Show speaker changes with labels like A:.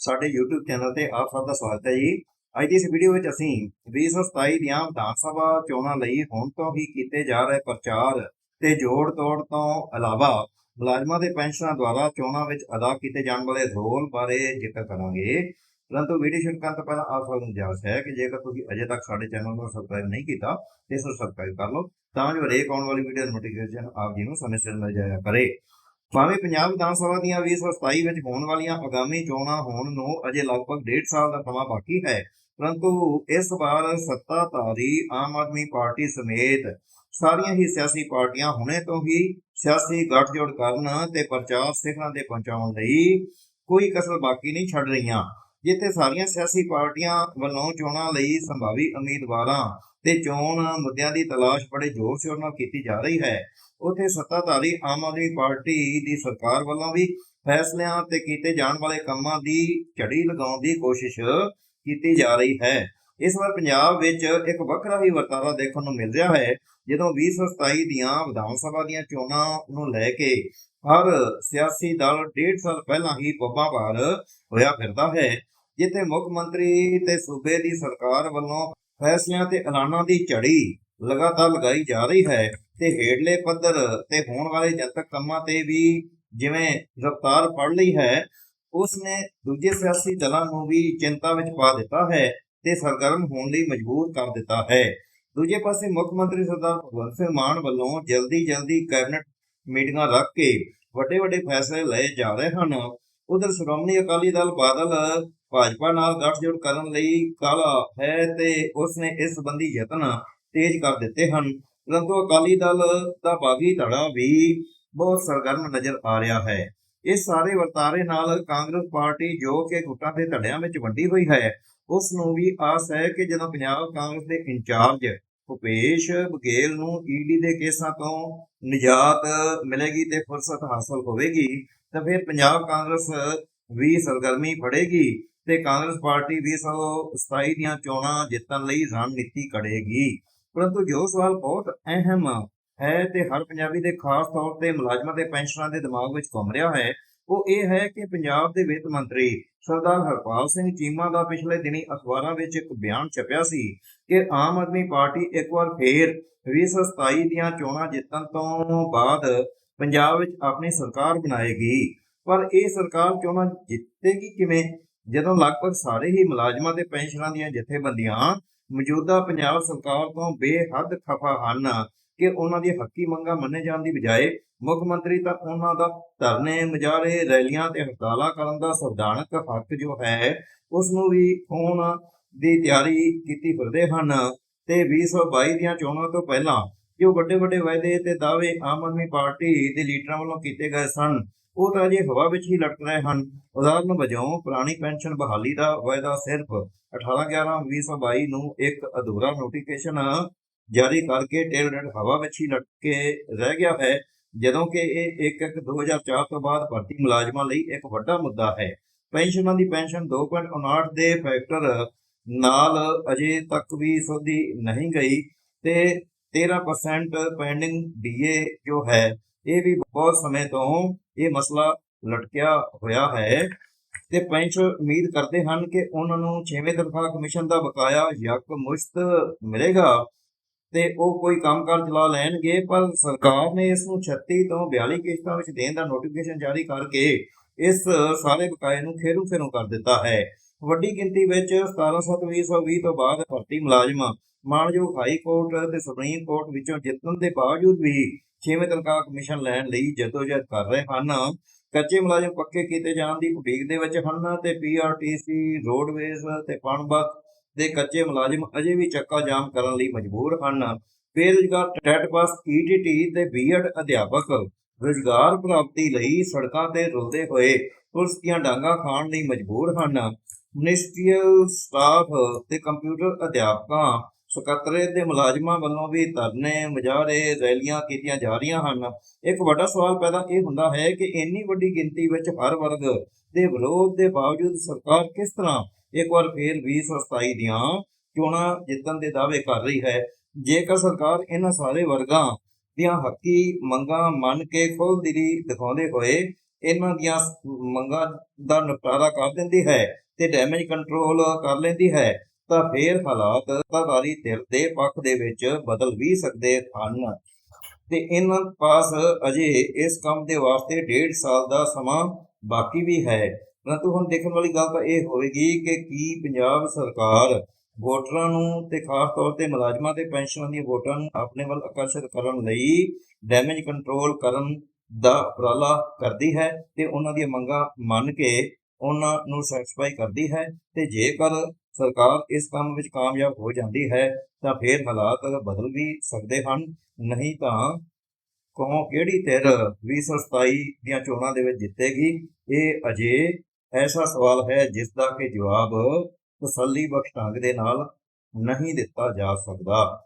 A: ਸਾਡੇ YouTube channel ਤੇ ਆਪ ਸਭ ਦਾ ਸਵਾਗਤ ਹੈ ਜੀ। ਅੱਜ ਦੀ ਇਸ ਵੀਡੀਓ ਵਿੱਚ ਅਸੀਂ 2027 ਦੀਆਂ ਵਿਧਾਨ ਸਭਾ ਚੋਣਾਂ ਲਈ ਹੁਣ ਤੋਂ ਹੀ ਕੀਤੇ ਜਾ ਰਹੇ ਪ੍ਰਚਾਰ ਤੇ ਜੋੜ ਤੋੜ ਤੋਂ ਇਲਾਵਾ ਮੁਲਾਜ਼ਮਾਂ ਦੇ ਪੈਨਸ਼ਨਾਂ ਦੁਆਰਾ ਚੋਣਾਂ ਵਿੱਚ ਅਦਾ ਕੀਤੇ ਜਾਣ ਵਾਲੇ ਰੋਲ ਬਾਰੇ ਜ਼ਿਕਰ ਕਰਾਂਗੇ। ਪਰੰਤੂ ਵੀਡੀਓ ਸ਼ੁਰੂ ਕਰਨ ਤੋਂ ਪਹਿਲਾਂ ਆਪ ਸਭ ਨੂੰ ਗੁਜ਼ਾਰਿਸ਼ ਹੈ ਕਿ ਜੇਕਰ ਤੁਸੀਂ ਅਜੇ ਤੱਕ ਸਾਡੇ ਚੈਨਲ ਨੂੰ ਸਬਸਕ੍ਰਾਈਬ ਨਹੀਂ ਕੀਤਾ, ਤੇ ਇਸ ਨੂੰ ਸਬਸਕ੍ਰਾਈਬ ਕਰ ਲਓ ਤਾਂ ਜੋ ਹਰੇਕ ਆਉਣ ਵਾਲੀ ਵੀਡੀਓ ਨੋਟੀਫਿਕੇਸ਼ਨ ਆਪ ਜੀ ਨੂੰ ਸਮੇਂ ਸਿਰ ਮਿਲ ਜਾਇਆ ਕਰੇ। ਭਾਵੇਂ ਪੰਜਾਬ ਵਿਧਾਨ ਸਭਾ ਦੀਆਂ 2027 ਵਿੱਚ ਹੋਣ ਵਾਲੀਆਂ ਆਗਾਮੀ ਚੋਣਾਂ ਹੋਣ ਨੂੰ ਅਜੇ ਲਗਭਗ ਡੇਢ ਸਾਲ ਦਾ ਸਮਾਂ ਬਾਕੀ ਹੈ, ਪਰੰਤੂ ਇਸ ਵਾਰ ਸੱਤਾਧਾਰੀ ਆਮ ਆਦਮੀ ਪਾਰਟੀ ਸਮੇਤ ਸਾਰੀਆਂ ਹੀ ਸਿਆਸੀ ਪਾਰਟੀਆਂ ਹੁਣੇ ਤੋਂ ਹੀ ਸਿਆਸੀ ਗੱਠਜੋੜ ਕਰਨ ਤੇ ਪ੍ਰਚਾਰ ਸਿਖਰਾਂ ਤੇ ਪਹੁੰਚਾਉਣ ਲਈ ਕੋਈ ਕਸਰ ਬਾਕੀ ਨਹੀਂ ਛੱਡ ਰਹੀਆਂ। ਜਿੱਥੇ ਸਾਰੀਆਂ ਸਿਆਸੀ ਪਾਰਟੀਆਂ ਵੱਲੋਂ ਚੋਣਾਂ ਲਈ ਸੰਭਾਵੀ ਉਮੀਦਵਾਰਾਂ ਤੇ ਚੋਣ ਮੁੱਦਿਆਂ ਦੀ ਤਲਾਸ਼ ਬੜੇ ਜ਼ੋਰ ਸ਼ੋਰ ਨਾਲ ਕੀਤੀ ਜਾ ਰਹੀ ਹੈ। ਉੱਥੇ ਸੱਤਾਧਾਰੀ ਆਮ ਆਦਮੀ ਪਾਰਟੀ ਦੀ ਸਰਕਾਰ ਵੱਲੋਂ ਵੀ ਫੈਸਲਿਆਂ ਤੇ ਕੀਤੇ ਜਾਣ ਵਾਲੇ ਕੰਮਾਂ ਦੀ ਝੜੀ ਲਗਾਉਣ ਦੀ ਕੋਸ਼ਿਸ਼ ਕੀਤੀ ਜਾ ਰਹੀ ਹੈ। ਇਸ ਵਾਰ ਪੰਜਾਬ ਵਿੱਚ ਇੱਕ ਵੱਖਰਾ ਹੀ ਵਰਤਾਰਾ ਦੇਖਣ ਨੂੰ ਮਿਲ ਰਿਹਾ ਹੈ, ਜਦੋਂ 2027 ਦੀਆਂ ਵਿਧਾਨ ਸਭਾ ਦੀਆਂ ਚੋਣਾਂ ਨੂੰ ਲੈ ਕੇ ਹਰ ਸਿਆਸੀ ਦਲ ਡੇਢ ਸਾਲ ਪਹਿਲਾਂ ਹੀ ਪੱਬਾਂ ਭਾਰ ਹੋਇਆ ਫਿਰਦਾ ਹੈ। ਜਿੱਥੇ ਮੁੱਖ ਮੰਤਰੀ ਤੇ ਸੂਬੇ ਦੀ ਸਰਕਾਰ ਵੱਲੋਂ ਫੈਸਲਿਆਂ ਤੇ ਐਲਾਨਾਂ ਦੀ ਝੜੀ ਲਗਾਤਾਰ ਲਗਾਈ ਜਾ ਰਹੀ ਹੈ ਤੇ ਹੇਠਲੇ ਪੱਧਰ ਤੇ ਹੋਣ ਵਾਲੇ ਜਨਤਕ ਕੰਮਾਂ ਤੇ ਵੀ ਜਿਵੇਂ ਰਫ਼ਤਾਰ ਫੜ ਲਈ ਹੈ ਉਸ ਨੇ ਦੂਜੇ ਸਿਆਸੀ ਦਲਾਂ ਨੂੰ ਵੀ ਚਿੰਤਾ ਵਿੱਚ ਪਾ ਦਿੱਤਾ ਹੈ ਤੇ ਸਰਗਰਮ ਹੋਣ ਲਈ ਮਜਬੂਰ ਕਰ ਦਿੱਤਾ ਹੈ। ਦੂਜੇ ਪਾਸੇ ਮੁੱਖ ਮੰਤਰੀ ਸਰਦਾਰ ਭਗਵੰਤ ਸਿੰਘ ਮਾਨ ਵੱਲੋਂ ਜਲਦੀ ਜਲਦੀ ਕੈਬਨਿਟ ਮੀਟਿੰਗਾਂ ਰੱਖ ਕੇ ਵੱਡੇ ਵੱਡੇ ਫੈਸਲੇ ਲਏ ਜਾ ਰਹੇ ਹਨ। ਉਧਰ ਸ਼੍ਰੋਮਣੀ ਅਕਾਲੀ ਦਲ ਬਾਦਲ ਭਾਜਪਾ ਨਾਲ ਗੱਠਜੋੜ ਕਰਨ ਲਈ ਕਾਲਾ ਹੈ ਤੇ ਉਸ ਨੇ ਇਸ ਸੰਬੰਧੀ ਯਤਨ ਤੇਜ਼ ਕਰ ਦਿੱਤੇ ਹਨ। ਪਰੰਤੂ ਅਕਾਲੀ ਦਲ ਦਾ ਬਾਗੀ ਧੜਾ ਵੀ ਬਹੁਤ ਸਰਗਰਮ ਨਜ਼ਰ ਆ ਰਿਹਾ ਹੈ। ਇਸ ਸਾਰੇ ਵਰਤਾਰੇ ਨਾਲ ਕਾਂਗਰਸ ਪਾਰਟੀ ਜੋ ਕਿ ਗੁੱਟਾਂ ਦੇ ਧੜਿਆਂ ਵਿੱਚ ਵੰਡੀ ਹੋਈ ਹੈ ਉਸ ਨੂੰ ਵੀ ਆਸ ਹੈ ਕਿ ਜਦੋਂ ਪੰਜਾਬ ਕਾਂਗਰਸ ਦੇ ਇੰਚਾਰਜ ਭੁਪੇਸ਼ ਬਘੇਲ ਨੂੰ ਈਡੀ ਦੇ ਕੇਸਾਂ ਤੋਂ ਨਿਜਾਤ ਮਿਲੇਗੀ ਤੇ ਫੁਰਸਤ ਹਾਸਲ ਹੋਵੇਗੀ ਤਾਂ ਫਿਰ ਪੰਜਾਬ ਕਾਂਗਰਸ ਵੀ ਸਰਗਰਮੀ ਫੜੇਗੀ ਤੇ ਕਾਂਗਰਸ ਪਾਰਟੀ 2027 ਦੀਆਂ ਚੋਣਾਂ ਜਿੱਤਣ ਲਈ ਰਣਨੀਤੀ ਘੜੇਗੀ ਪਰੰਤੂ ਜੋ ਸਵਾਲ ਬਹੁਤ ਅਹਿਮ ਹੈ ਤੇ ਹਰ ਪੰਜਾਬੀ ਦੇ ਖਾਸ ਤੌਰ ਤੇ ਮੁਲਾਜ਼ਮਾਂ ਦੇ ਪੈਨਸ਼ਨਾਂ ਦੇ ਦਿਮਾਗ ਵਿੱਚ ਘੁੰਮ ਰਿਹਾ ਹੈ, ਉਹ ਇਹ ਹੈ ਕਿ ਪੰਜਾਬ ਦੇ ਵਿੱਤ ਮੰਤਰੀ ਸਰਦਾਰ ਹਰਪਾਲ ਸਿੰਘ ਚੀਮਾ ਦਾ ਪਿਛਲੇ ਦਿਨੀ ਅਖਬਾਰਾਂ ਵਿੱਚ ਇੱਕ ਬਿਆਨ ਛਪਿਆ ਸੀ ਕਿ ਆਮ ਆਦਮੀ ਪਾਰਟੀ ਇੱਕ ਵਾਰ ਫੇਰ 2027 ਦੀਆਂ ਚੋਣਾਂ ਜਿੱਤਣ ਤੋਂ ਬਾਅਦ ਪੰਜਾਬ ਵਿੱਚ ਆਪਣੀ ਸਰਕਾਰ ਬਣਾਏਗੀ। ਪਰ ਇਹ ਸਰਕਾਰ ਚੋਣਾਂ ਜਿੱਤੇਗੀ ਕਿਵੇਂ? ਜਦੋਂ ਲਗਭਗ ਸਾਰੇ ਹੀ ਮੁਲਾਜ਼ਮਾਂ ਤੇ ਪੈਨਸ਼ਨਾਂ ਦੀਆਂ ਜਥੇਬੰਦੀਆਂ ਮੌਜੂਦਾ ਪੰਜਾਬ ਸਰਕਾਰ ਤੋਂ ਬੇਹੱਦ ਖਫਾ ਹਨ ਕਿ ਉਹਨਾਂ ਦੀ ਹੱਕੀ ਮੰਗਾਂ ਮੰਨੇ ਜਾਣ ਦੀ ਬਜਾਏ ਮੁੱਖ ਮੰਤਰੀ ਤਾਂ ਉਹਨਾਂ ਦਾ ਧਰਨੇ, ਮੁਜ਼ਾਹਰੇ, ਰੈਲੀਆਂ ਤੇ ਹੜਤਾਲਾਂ ਕਰਨ ਦਾ ਸੰਵਿਧਾਨਕ ਹੱਕ ਜੋ ਹੈ, ਉਸ ਨੂੰ ਵੀ ਖੋਣ ਦੀ ਤਿਆਰੀ ਕੀਤੀ ਫਿਰਦੇ ਹਨ। ਤੇ 2022 ਦੀਆਂ ਚੋਣਾਂ ਤੋਂ ਪਹਿਲਾਂ ਜੋ ਵੱਡੇ ਵੱਡੇ ਵਾਅਦੇ ਤੇ ਦਾਅਵੇ ਆਮ ਆਦਮੀ ਪਾਰਟੀ ਦੇ ਲੀਡਰਾਂ ਵੱਲੋਂ ਕੀਤੇ ਗਏ ਸਨ। ਉਹ ਤਾਂ ਅਜੇ ਹਵਾ ਵਿੱਚ ਹੀ ਲਟਕ ਰਹੇ ਹਨ। ਉਦਾਹਰਨ ਵਜੋਂ, ਪੁਰਾਣੀ ਪੈਨਸ਼ਨ ਬਹਾਲੀ ਦਾ ਵਾਅਦਾ ਸਿਰਫ 18/11/2022 ਨੂੰ ਇੱਕ ਅਧੂਰਾ ਨੋਟੀਫਿਕੇਸ਼ਨ ਜਾਰੀ ਕਰਕੇ ਟੇਲ ਡੇਟ ਹਵਾ ਵਿੱਚ ਹੀ ਲਟਕ ਕੇ ਰਹਿ ਗਿਆ ਹੈ, ਜਦੋਂ ਕਿ ਇਹ 1/1/2004 ਤੋਂ ਬਾਅਦ ਭਰਤੀ ਮੁਲਾਜ਼ਮਾਂ ਲਈ ਇੱਕ ਵੱਡਾ ਮੁੱਦਾ ਹੈ। ਪੈਨਸ਼ਨਾਂ ਦੀ ਪੈਨਸ਼ਨ 2.59 ਦੇ ਫੈਕਟਰ ਨਾਲ ਅਜੇ ਤੱਕ ਵੀ ਸੋਧੀ ਨਹੀਂ ਗਈ ਤੇ 13% ਪੈਂਡਿੰਗ ਡੀਏ ਜੋ ਹੈ, ਇਹ ਵੀ ਬਹੁਤ ਸਮੇਂ ਤੋਂ ਇਹ ਮਸਲਾ ਲਟਕਿਆ ਹੋਇਆ ਹੈ। ਤੇ ਪੈਨਸ਼ਨ ਉਮੀਦ ਕਰਦੇ ਹਨ ਕਿ ਉਹਨਾਂ ਨੂੰ 6ਵੇਂ ਤਨਖਾਹ ਕਮਿਸ਼ਨ ਦਾ ਬਕਾਇਆ ਯਕ ਮੁਸ਼ਤ ਮਿਲੇਗਾ ਤੇ ਉਹ ਕੋਈ ਕੰਮਕਾਰ ਚਲਾ ਲੈਣਗੇ, ਪਰ ਸਰਕਾਰ ਨੇ ਇਸ ਨੂੰ 36 ਤੋਂ 42 ਕਿਸ਼ਤਾਂ ਵਿੱਚ ਦੇਣ ਦਾ ਨੋਟੀਫਿਕੇਸ਼ਨ ਜਾਰੀ ਕਰਕੇ ਇਸ ਸਾਰੇ ਬਕਾਏ ਨੂੰ ਖੇਰੂ ਖੇਰੂ ਕਰ ਦਿੱਤਾ ਹੈ। ਵੱਡੀ ਗਿਣਤੀ ਵਿੱਚ 17/7/2020 ਤੋਂ ਬਾਅਦ ਭਰਤੀ ਮੁਲਾਜ਼ਮ। ਮਾਣਯੋਗ ਹਾਈ ਕੋਰਟ ਤੇ ਸੁਪਰੀਮ ਕੋਰਟ ਵਿੱਚੋਂ ਜਿੱਤਣ ਦੇ ਬਾਵਜੂਦ ਵੀ 6ਵੇਂ ਤਨਖਾਹ ਕਮਿਸ਼ਨ ਲੈਣ ਲਈ ਜਦੋਜਹਿਦ ਕਰ ਰਹੇ ਹਨ। ਕੱਚੇ ਮੁਲਾਜ਼ਮ ਪੱਕੇ ਕੀਤੇ ਜਾਣ ਦੀ ਉਡੀਕ ਦੇ ਵਿੱਚ ਹਨ ਤੇ ਪੀਆਰਟੀਸੀ ਰੋਡਵੇਜ਼ ਤੇ ਪਣਬੱਤ ਦੇ ਕੱਚੇ ਮੁਲਾਜ਼ਮ ਅਜੇ ਵੀ ਚੱਕਾ ਜਾਮ ਕਰਨ ਲਈ ਮਜਬੂਰ ਹਨ। ਬੇਰੁਜ਼ਗਾਰ ਟੈਟ ਪਾਸ ਈਟੀਟੀ ਤੇ ਬੀਐਡ ਅਧਿਆਪਕ ਰੁਜ਼ਗਾਰ ਪ੍ਰਾਪਤੀ ਲਈ ਸੜਕਾਂ ਤੇ ਰੁਲਦੇ ਹੋਏ ਪੁਲਿਸ ਦੀਆਂ ਡਾਂਗਾਂ ਖਾਣ ਲਈ ਮਜਬੂਰ ਹਨ। ਮਿਨਿਸਟਰੀਅਲ ਸਟਾਫ ਤੇ ਕੰਪਿਊਟਰ ਅਧਿਆਪਕਾਂ ਸਕੱਤਰੇਤ ਦੇ ਮੁਲਾਜ਼ਮਾਂ ਵੱਲੋਂ ਵੀ ਧਰਨੇ ਮੁਜ਼ਾਹਰੇ ਰੈਲੀਆਂ ਕੀਤੀਆਂ ਜਾ ਰਹੀਆਂ ਹਨ। ਇੱਕ ਵੱਡਾ ਸਵਾਲ ਪੈਦਾ ਇਹ ਹੁੰਦਾ ਹੈ ਕਿ ਇੰਨੀ ਵੱਡੀ ਗਿਣਤੀ ਵਿੱਚ ਹਰ ਵਰਗ ਦੇ ਵਿਰੋਧ ਦੇ ਬਾਵਜੂਦ ਸਰਕਾਰ ਕਿਸ ਤਰ੍ਹਾਂ ਇੱਕ ਵਾਰ ਫੇਰ 2027 ਦੀਆਂ ਚੋਣਾਂ ਜਿੱਤਣ ਦੇ ਦਾਅਵੇ ਕਰ ਰਹੀ ਹੈ? ਜੇਕਰ ਸਰਕਾਰ ਇਹਨਾਂ ਸਾਰੇ ਵਰਗਾਂ ਦੀਆਂ ਹੱਕੀ ਮੰਗਾਂ ਮੰਨ ਕੇ ਖੁੱਲ੍ਹ ਦਿਲੀ ਦਿਖਾਉਂਦੇ ਹੋਏ ਇਹਨਾਂ ਦੀਆਂ ਮੰਗਾਂ ਦਾ ਨਿਪਟਾਰਾ ਕਰ ਦਿੰਦੀ ਹੈ ਤੇ ਡੈਮੇਜ ਕੰਟਰੋਲ ਕਰ ਲੈਂਦੀ ਹੈ, ਤਾਂ ਫੇਰ ਹਾਲਾਤ ਸੱਤਾਧਾਰੀ ਧਿਰ ਦੇ ਪੱਖ ਦੇ ਵਿੱਚ ਬਦਲ ਵੀ ਸਕਦੇ ਹਨ। ਤੇ ਇਹਨਾਂ ਪਾਸ ਅਜੇ ਇਸ ਕੰਮ ਦੇ ਵਾਸਤੇ ਡੇਢ ਸਾਲ ਦਾ ਸਮਾਂ ਬਾਕੀ ਵੀ ਹੈ। ਪਰੰਤੂ ਹੁਣ ਦੇਖਣ ਵਾਲੀ ਗੱਲ ਤਾਂ ਇਹ ਹੋਵੇਗੀ ਕਿ ਕੀ ਪੰਜਾਬ ਸਰਕਾਰ ਵੋਟਰਾਂ ਨੂੰ ਤੇ ਖਾਸ ਤੌਰ ਤੇ ਮੁਲਾਜ਼ਮਾਂ ਤੇ ਪੈਨਸ਼ਨਾਂ ਦੀਆਂ ਵੋਟਾਂ ਨੂੰ ਆਪਣੇ ਵੱਲ ਆਕਰਸ਼ਿਤ ਕਰਨ ਲਈ ਡੈਮੇਜ ਕੰਟਰੋਲ ਕਰਨ ਦਾ ਉਪਰਾਲਾ ਕਰਦੀ ਹੈ ਤੇ ਉਹਨਾਂ ਦੀਆਂ ਮੰਗਾਂ ਮੰਨ ਕੇ ਉਹਨਾਂ ਨੂੰ ਸੈਟੀਸਫਾਈ ਕਰਦੀ ਹੈ ਤੇ ਜੇਕਰ ਸਰਕਾਰ ਇਸ ਕੰਮ ਵਿੱਚ ਕਾਮਯਾਬ ਹੋ ਜਾਂਦੀ ਹੈ ਤਾਂ ਫਿਰ ਹਾਲਾਤ ਬਦਲ ਵੀ ਸਕਦੇ ਹਨ। ਨਹੀਂ ਤਾਂ ਕੌਂ ਕਿਹੜੀ ਧਿਰ 2027 ਦੀਆਂ ਚੋਣਾਂ ਦੇ ਵਿੱਚ ਜਿੱਤੇਗੀ? ਇਹ ਅਜੇ ਐਸਾ ਸਵਾਲ ਹੈ ਜਿਸ ਦਾ ਕਿ ਜਵਾਬ ਤਸੱਲੀ ਬਖਸ਼ ਢੰਗ ਦੇ ਨਾਲ ਨਹੀਂ ਦਿੱਤਾ ਜਾ ਸਕਦਾ।